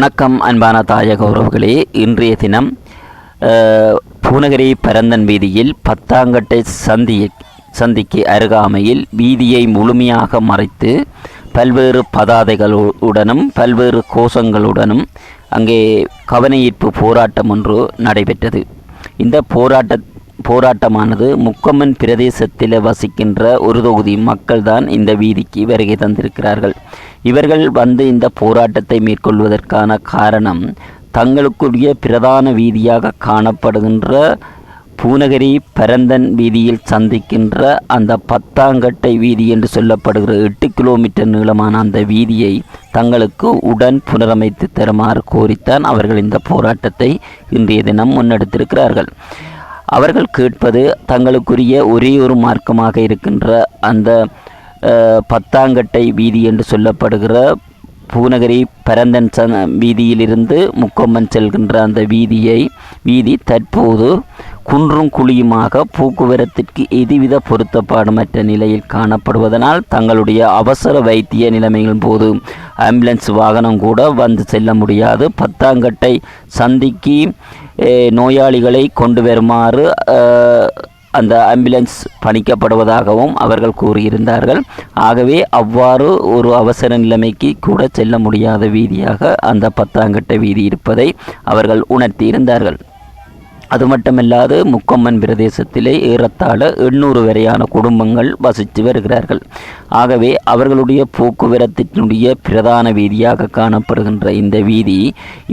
வணக்கம் அன்பான தாயக உறவுகளே. இன்றைய தினம் பூநகரி பரந்தன் வீதியில் பத்தாங்கட்டை சந்தி சந்திக்கு அருகாமையில் வீதியை முழுமையாக மறைத்து பல்வேறு பதாதைகளுடனும் பல்வேறு கோஷங்களுடனும் அங்கே கவனஈர்ப்பு போராட்டம் ஒன்று நடைபெற்றது. இந்த போராட்ட போராட்டமானது முக்கம்மன் பிரதேசத்தில் வசிக்கின்ற ஒரு தொகுதி மக்கள்தான் இந்த வீதிக்கு வருகை தந்திருக்கிறார்கள். இவர்கள் வந்து இந்த போராட்டத்தை மேற்கொள்வதற்கான காரணம் தங்களுக்குரிய பிரதான வீதியாக காணப்படுகின்ற பூநகரி பரந்தன் வீதியில் சந்திக்கின்ற அந்த பத்தாங்கட்டை வீதி என்று சொல்லப்படுகிற எட்டு கிலோமீட்டர் நீளமான அந்த வீதியை தங்களுக்கு உடன் புனரமைத்து தருமாறு கோரித்தான் அவர்கள் இந்த போராட்டத்தை இன்றைய தினம் முன்னெடுத்திருக்கிறார்கள். அவர்கள் கேட்பது தங்களுக்குரிய ஒரே ஒரு மார்க்கமாக இருக்கின்ற அந்த பத்தாங்கட்டை வீதி என்று சொல்லப்படுகிற பூநகரி பரந்தன் ச வீதியிலிருந்து முக்கொம்மன் செல்கின்ற அந்த வீதியை வீதி தற்போது குன்றும் குழியுமாக போக்குவரத்திற்கு எதுவித பொருத்தப்பாடுமற்ற நிலையில் காணப்படுவதனால் தங்களுடைய அவசர வைத்திய நிலைமையின் போது ஆம்புலன்ஸ் வாகனம் கூட வந்து செல்ல முடியாது. பத்தாங்கட்டை சந்திக்கு நோயாளிகளை கொண்டு வருமாறு அந்த ஆம்புலன்ஸ் பணிக்கப்படுவதாகவும் அவர்கள் கூறியிருந்தார்கள். ஆகவே அவ்வாறு ஒரு அவசர நிலைமைக்கு கூட செல்ல முடியாத வீதியாக அந்த பத்தாங்கட்ட வீதி இருப்பதை அவர்கள் உணர்த்தியிருந்தார்கள். அது மட்டுமல்லாது முக்கம்மன் பிரதேசத்திலே ஏறத்தாழ எண்ணூறு வரையான குடும்பங்கள் வசித்து வருகிறார்கள். ஆகவே அவர்களுடைய போக்குவரத்தினுடைய பிரதான வீதியாக காணப்படுகின்ற இந்த வீதி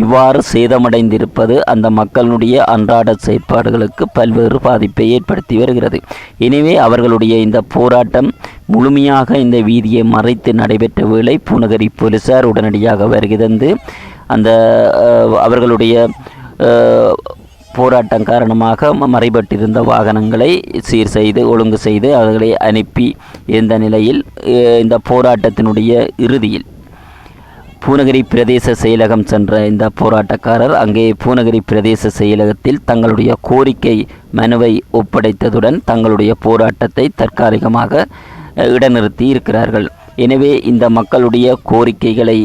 இவ்வாறு சேதமடைந்திருப்பது அந்த மக்களுடைய அன்றாட செயற்பாடுகளுக்கு பல்வேறு பாதிப்பை ஏற்படுத்தி வருகிறது. எனவே அவர்களுடைய இந்த போராட்டம் முழுமையாக இந்த வீதியை மறைத்து நடைபெற்ற வேளை பூநகரி போலீசார் உடனடியாக வருகை தந்து அந்த அவர்களுடைய போராட்டம் காரணமாக ம- மறைபட்டிருந்த வாகனங்களை சீர் செய்து ஒழுங்கு செய்து அவர்களை அனுப்பி இருந்த நிலையில் இந்த போராட்டத்தினுடைய இறுதியில் பூநகரி பிரதேச செயலகம் சென்ற இந்த போராட்டக்காரர் அங்கே பூநகரி பிரதேச செயலகத்தில் தங்களுடைய கோரிக்கை மனுவை ஒப்படைத்ததுடன் தங்களுடைய போராட்டத்தை தற்காலிகமாக இடைநிறுத்தி இருக்கிறார்கள். எனவே இந்த மக்களுடைய கோரிக்கைகளை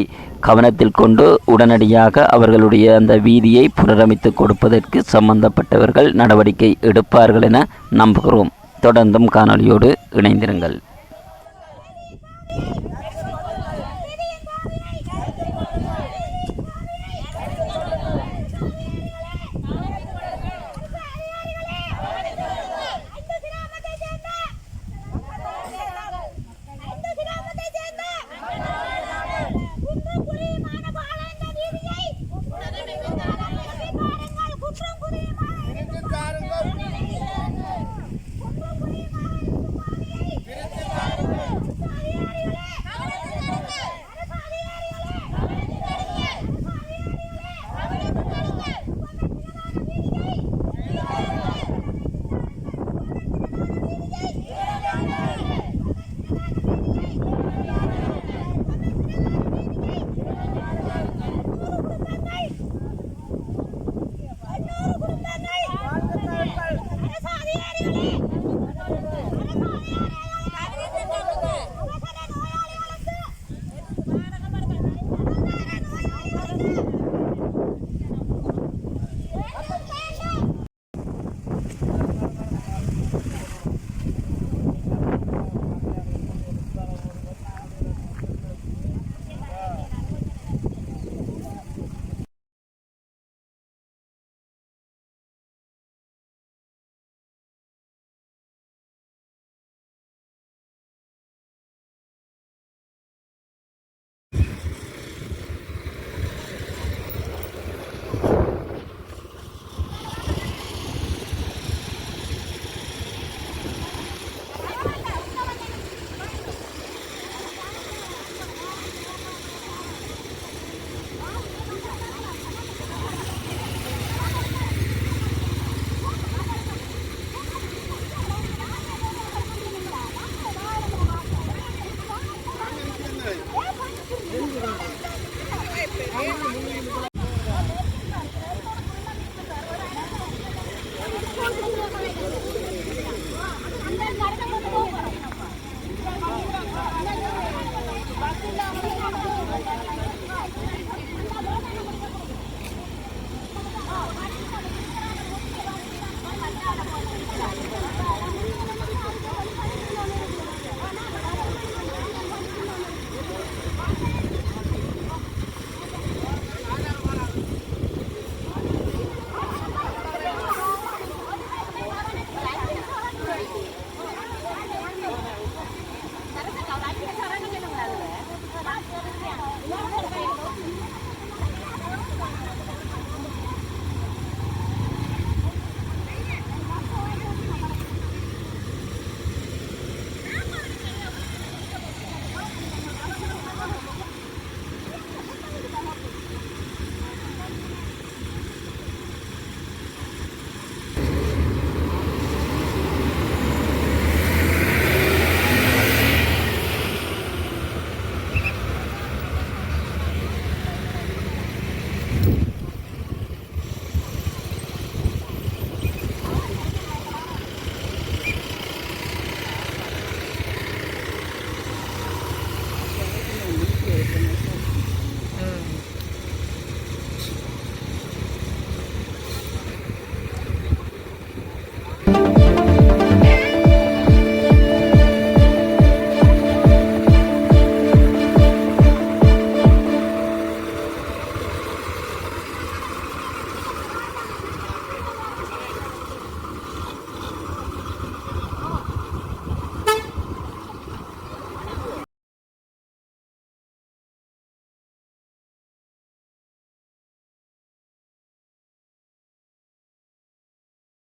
கவனத்தில் கொண்டு உடனடியாக அவர்களுடைய அந்த வீதியை புனரமைத்து கொடுப்பதற்கு சம்பந்தப்பட்டவர்கள் நடவடிக்கை எடுப்பார்கள் என நம்புகிறோம். தொடர்ந்தும் காணொலியோடு இணைந்திருங்கள்.